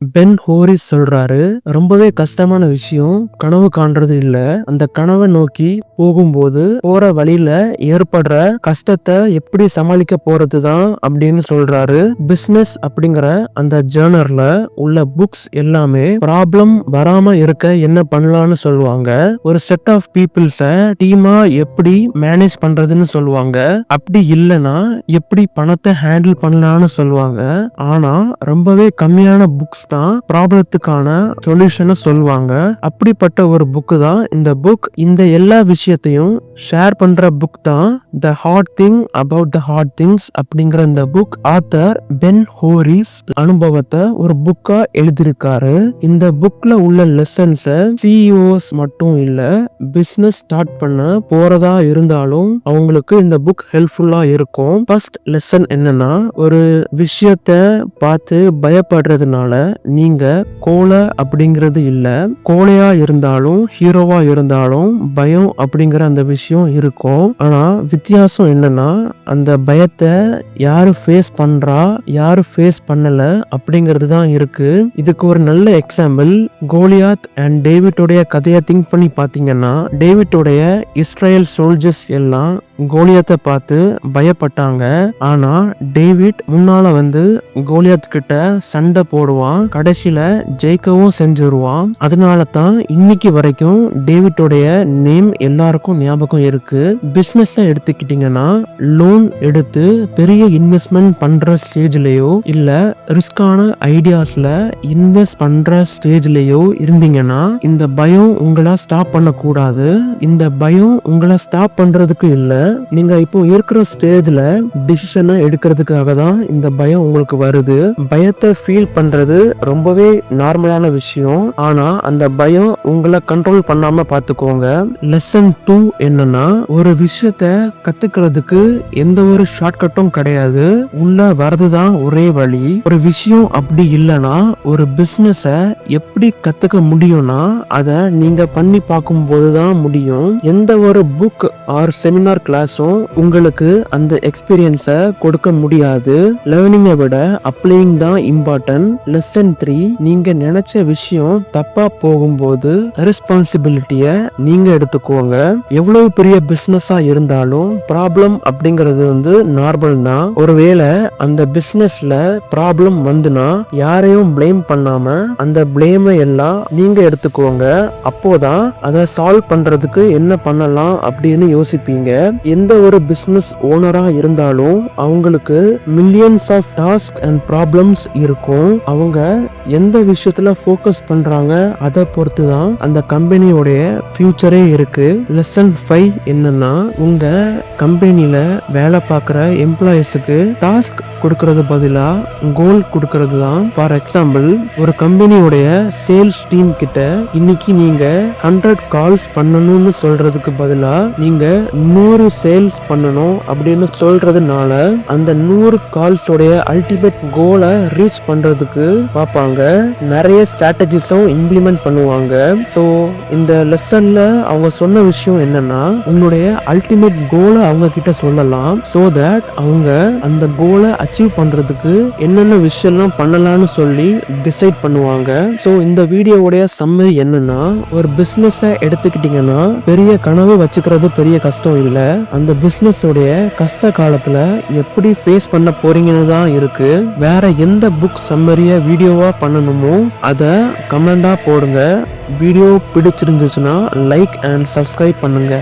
Pen whorish சொல்றாரு ரொம்பவே கஷ்டமான விஷயம். கனவு காண்றது இல்ல. அந்த கனவை நோக்கி போகும்போது போற வழியில ஏற்படுற கஷ்டத்தை எப்படி சமாளிக்க போறது தான் அப்படின்னு சொல்றாரு. பிசினஸ் அப்படிங்கிற அந்த ஜேர்னர்ல உள்ள புக்ஸ் எல்லாமே ப்ராப்ளம் வராம இருக்க என்ன பண்ணலாம்னு சொல்லுவாங்க. ஒரு செட் ஆஃப் பீப்புள்ஸ டீமா எப்படி மேனேஜ் பண்றதுன்னு சொல்லுவாங்க. அப்படி இல்லைன்னா எப்படி பணத்தை ஹேண்டில் பண்ணலாம்னு சொல்லுவாங்க. ஆனா ரொம்பவே கம்மியான புக்ஸ் தான் ப்ராப்ளத்துக்கான சொல்யூஷனை சொல்லுவாங்க. அப்படிப்பட்ட ஒரு புக்கு தான். இந்த புக் இந்த எல்லா விஷயத்தையும் ஷேர் பண்ற புக் தான். The hard thing about the hard things அப்படிங்கிற இந்த புக் ஆத்தர் பென் ஹோரிஸ் அனுபவத்தை ஒரு புக்கா எழுதியிருக்காரு. இந்த புக்ல உள்ள லெசன்ஸை சிஇஓஸ் மட்டும் இல்ல பிசினஸ் ஸ்டார்ட் பண்ண போறதா இருந்தாலும் அவங்களுக்கு இந்த புக் ஹெல்ப்ஃபுல்லா இருக்கும். ஃபர்ஸ்ட் லெசன் என்னன்னா ஒரு விஷயத்த பார்த்து பயப்படுறதுனால நீங்க கோலை அப்படிங்கிறது இல்ல. கோழையா இருந்தாலும் ஹீரோவா இருந்தாலும் பயம் அப்படிங்கிற அந்த விஷயம் இருக்கும். ஆனா வித்தியாசம் என்னன்னா அந்த பயத்தை யாரு ஃபேஸ் பண்றா யாரு ஃபேஸ் பண்ணல அப்படிங்கிறது தான் இருக்கு. இதுக்கு ஒரு நல்ல எக்ஸாம்பிள் கோலியாத் அண்ட் டேவிட்டோடைய கதையை திங்க் பண்ணி பார்த்தீங்கன்னா டேவிட்டோடைய இஸ்ரேல் சோல்ஜர்ஸ் எல்லாம் கோலியாத்தை பார்த்து பயப்பட்டாங்க. ஆனா டேவிட் முன்னால வந்து கோலியாத் கிட்ட சண்டை போடுவான். கடைசியில ஜெயிக்கவும் செஞ்சிருவான். அதனால தான் இன்னைக்கு வரைக்கும் டேவிட்டோடைய நேம் எல்லாருக்கும் ஞாபகம் இருக்கு. பிசினஸ் எடுத்துக்கிட்டீங்கன்னா லோன் எடுத்து பெரிய இன்வெஸ்ட்மெண்ட் பண்ற ஸ்டேஜ்லயோ இல்ல ரிஸ்கான ஐடியாஸ்ல இன்வெஸ்ட் பண்ற ஸ்டேஜ்லயோ இருந்தீங்கன்னா இந்த பயம் உங்களை ஸ்டாப் பண்ணக்கூடாது. இந்த பயம் உங்களை ஸ்டாப் பண்றதுக்கு இல்லை நீங்க இப்போ இருக்கிற ஸ்டேஜ்ல டிசிஷனை எடுக்கிறதுக்காக தான் இந்த பயம் உங்களுக்கு வருது. பயத்தை ஃபீல் பண்றது ரொம்பவே நார்மலான விஷயம். ஆனா அந்த பயம் உங்களை கண்ட்ரோல் பண்ணாம பாத்துக்கோங்க. லெசன் டூ என்னன்னா ஒரு விஷயத்த கத்துக்கிறதுக்கு எந்த ஒரு ஷார்ட்கட்டும் கிடையாது. உள்ள வரதுதான் ஒரே வழி. ஒரு விஷயம் அப்படி இல்லைன்னா ஒரு பிசினஸ எப்படி கத்துக்க முடியும்னா அதை நீங்க பண்ணி பார்க்கும்போது தான் முடியும். எந்த ஒரு புக் ஆர் செமினார் கிளாஸ் கிளாஸும் உங்களுக்கு அந்த எக்ஸ்பீரியன்ஸை கொடுக்க முடியாது. லேர்னிங்கை விட அப்ளைங் தான் இம்பார்ட்டன்ட் லெசன் த்ரீ நீங்க நினைச்ச விஷயம் தப்பா போகும்போது ரெஸ்பான்சிபிலிட்டிய நீங்க எடுத்துக்கோங்க. எவ்வளவு பெரிய பிசினஸா இருந்தாலும் ப்ராப்ளம் அப்படிங்கிறது வந்து நார்மல் தான். ஒருவேளை அந்த பிசினஸ்ல ப்ராப்ளம் வந்துனா யாரையும் ப்ளேம் பண்ணாம அந்த ப்ளேமை எல்லாம் நீங்க எடுத்துக்கோங்க. அப்போதான் அதை சால்வ் பண்றதுக்கு என்ன பண்ணலாம் அப்படின்னு யோசிப்பீங்க. எந்த ஒரு பிஸ்னஸ் ஓனரா இருந்தாலும் அவங்களுக்கு millions of task and problems இருக்கும். அவங்க எந்த விஷயத்துல ஃபோக்கஸ் பண்றாங்க அதை பொறுத்து தான் அந்த கம்பெனியோடைய ஃபியூச்சரே இருக்கு. லெசன் ஃபைவ் என்னன்னா உங்க கம்பெனியில வேலை பார்க்குற எம்ப்ளாயிஸுக்கு டாஸ்க் கொடுக்கறது பதிலா கோல் கொடுக்கறது தான் ஃபார் எக்ஸாம்பிள் ஒரு கம்பெனியோடைய சேல்ஸ் டீம் கிட்ட இன்னைக்கு நீங்க ஹண்ட்ரட் கால்ஸ் பண்ணணும்னு சொல்றதுக்கு பதிலா நீங்க நூறு சேல்ஸ் பண்ணணும் அப்படின்னு சொல்றதுனால அந்த நூறு கால்ஸோடைய அல்டிமேட் கோலை ரீச் பண்றதுக்கு பார்ப்பாங்க. நிறைய ஸ்ட்ராட்டஜிஸும் இம்ப்ளிமெண்ட் பண்ணுவாங்க. ஸோ இந்த லெசன்ல அவங்க சொன்ன விஷயம் என்னன்னா உங்களுடைய அல்டிமேட் கோலை அவங்க கிட்ட சொல்லலாம். ஸோ தட் அவங்க அந்த கோலை அச்சீவ் பண்றதுக்கு என்னென்ன விஷயம்லாம் பண்ணலாம்னு சொல்லி டிசைட் பண்ணுவாங்க. ஸோ இந்த வீடியோவுடைய சம்மரி என்னன்னா ஒரு பிஸ்னஸை எடுத்துக்கிட்டிங்கன்னா பெரிய கனவு வச்சுக்கிறது பெரிய கஷ்டம் இல்லை. அந்த பிஸ்னஸோடைய கஷ்ட காலத்தில் எப்படி ஃபேஸ் பண்ண போறீங்கன்னு தான் இருக்கு. வேற எந்த புக் சம்மரிய வீடியோவாக பண்ணணுமோ அதை கமெண்டாக போடுங்க. வீடியோ பிடிச்சிருந்துச்சுன்னா லைக் அண்ட் சப்ஸ்கிரைப் பண்ணுங்க.